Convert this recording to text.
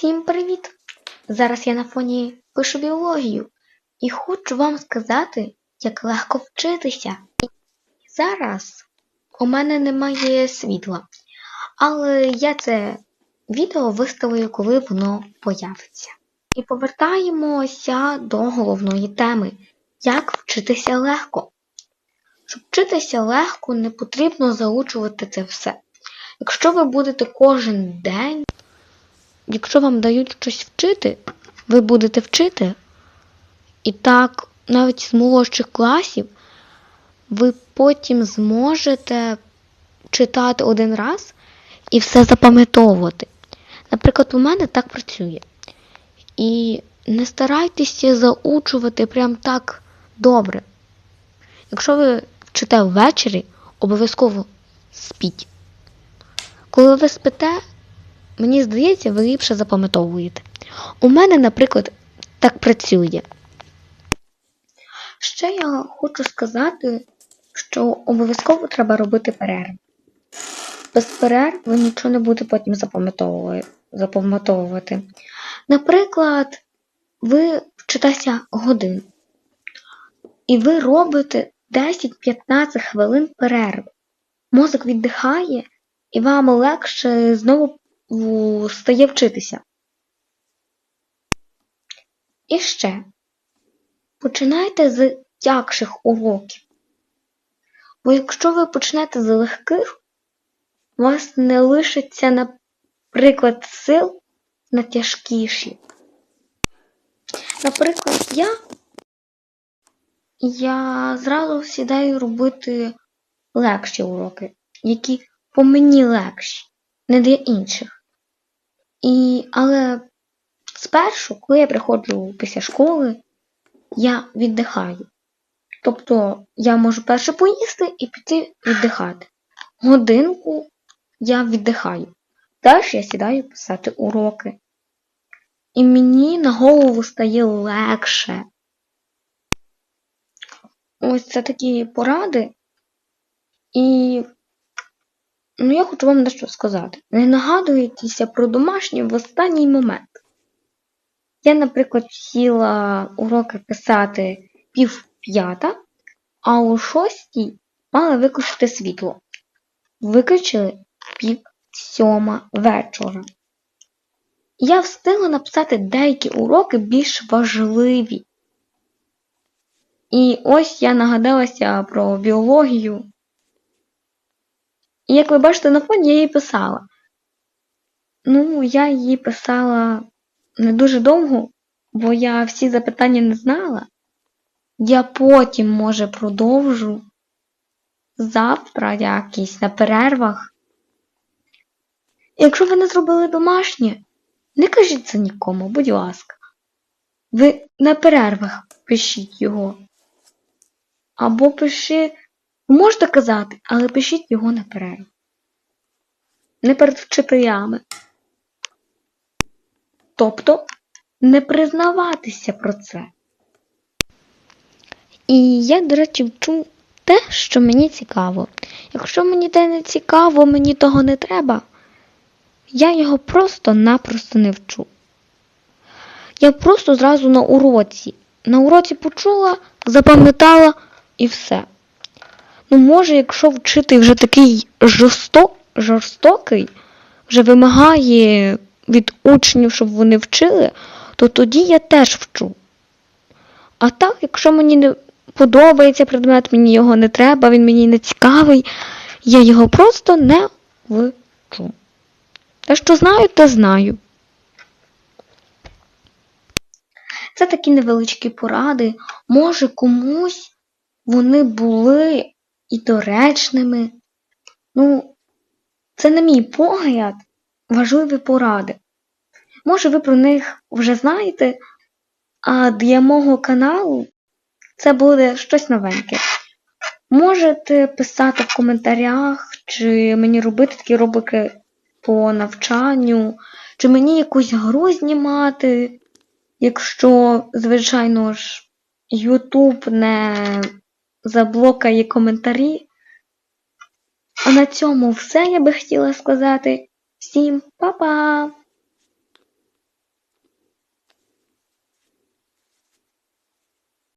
Всім привіт! Зараз я на фоні пишу біологію і хочу вам сказати, як легко вчитися. Зараз у мене немає світла, але я це відео виставлю, коли воно появиться. І повертаємося до головної теми як вчитися легко. Щоб вчитися легко, не потрібно заучувати це все. Якщо ви будете кожен день якщо вам дають щось вчити, ви будете вчити. І так, навіть з молодших класів, ви потім зможете читати один раз і все запам'ятовувати. Наприклад, у мене так працює. І не старайтеся заучувати прям так добре. Якщо ви вчите ввечері, обов'язково спіть. Коли ви спите, Мені здається, ви ліпше запам'ятовуєте. У мене, наприклад, так працює. Ще я хочу сказати, що обов'язково треба робити перерву. Без перерв ви нічого не будете потім запам'ятовувати. Наприклад, ви вчитеся годин, і ви робите 10-15 хвилин перерви. Мозок віддихає, і вам легше знову стає вчитися. І ще починайте з тягших уроків. Бо якщо ви почнете з легких, у вас не лишиться, наприклад, сил на тяжкіші. Наприклад, я я зразу сідаю робити легші уроки, які по мені легші, не для інших. І, Але спершу, коли я приходжу після школи, я віддихаю. Тобто я можу перше поїсти і піти віддихати. Годинку я віддихаю. Далі я сідаю писати уроки. І мені на голову стає легше. Ось це такі поради. І Ну, я хочу вам дещо сказати. Не нагадуйтеся про домашнє в останній момент. Я, наприклад, сіла уроки писати пів п'ята, а у шостій мала виключити світло. Виключили пів сьома вечора. Я встигла написати деякі уроки більш важливі. І ось я нагадалася про біологію. І як ви бачите на фоні, я її писала. Ну, я її писала не дуже довго, бо я всі запитання не знала. Я потім, може, продовжу завтра якісь на перервах. Якщо ви не зробили домашнє, не кажіть це нікому, будь ласка. Ви на перервах пишіть його. Або пишіть Можете казати, але пишіть його на перерву. Не перед вчителями. Тобто не признаватися про це. І я, до речі, вчу те, що мені цікаво. Якщо мені те не цікаво, мені того не треба, я його просто-напросто не вчу. Я просто зразу на уроці. На уроці почула, запам'ятала і все. Ну, може, якщо вчитель вже такий жорсток, жорстокий, вже вимагає від учнів, щоб вони вчили, то тоді я теж вчу. А так, якщо мені не подобається предмет, мені його не треба, він мені не цікавий, я його просто не вчу. Те, що знаю, те знаю. Це такі невеличкі поради. Може комусь вони були і доречними. Ну, це, на мій погляд, важливі поради. Може, ви про них вже знаєте, а для мого каналу це буде щось новеньке. Можете писати в коментарях, чи мені робити такі рубрики по навчанню, чи мені якусь гру знімати, якщо, звичайно ж, YouTube не заблокає коментарі. А на цьому все я би хотіла сказати. Всім па-па!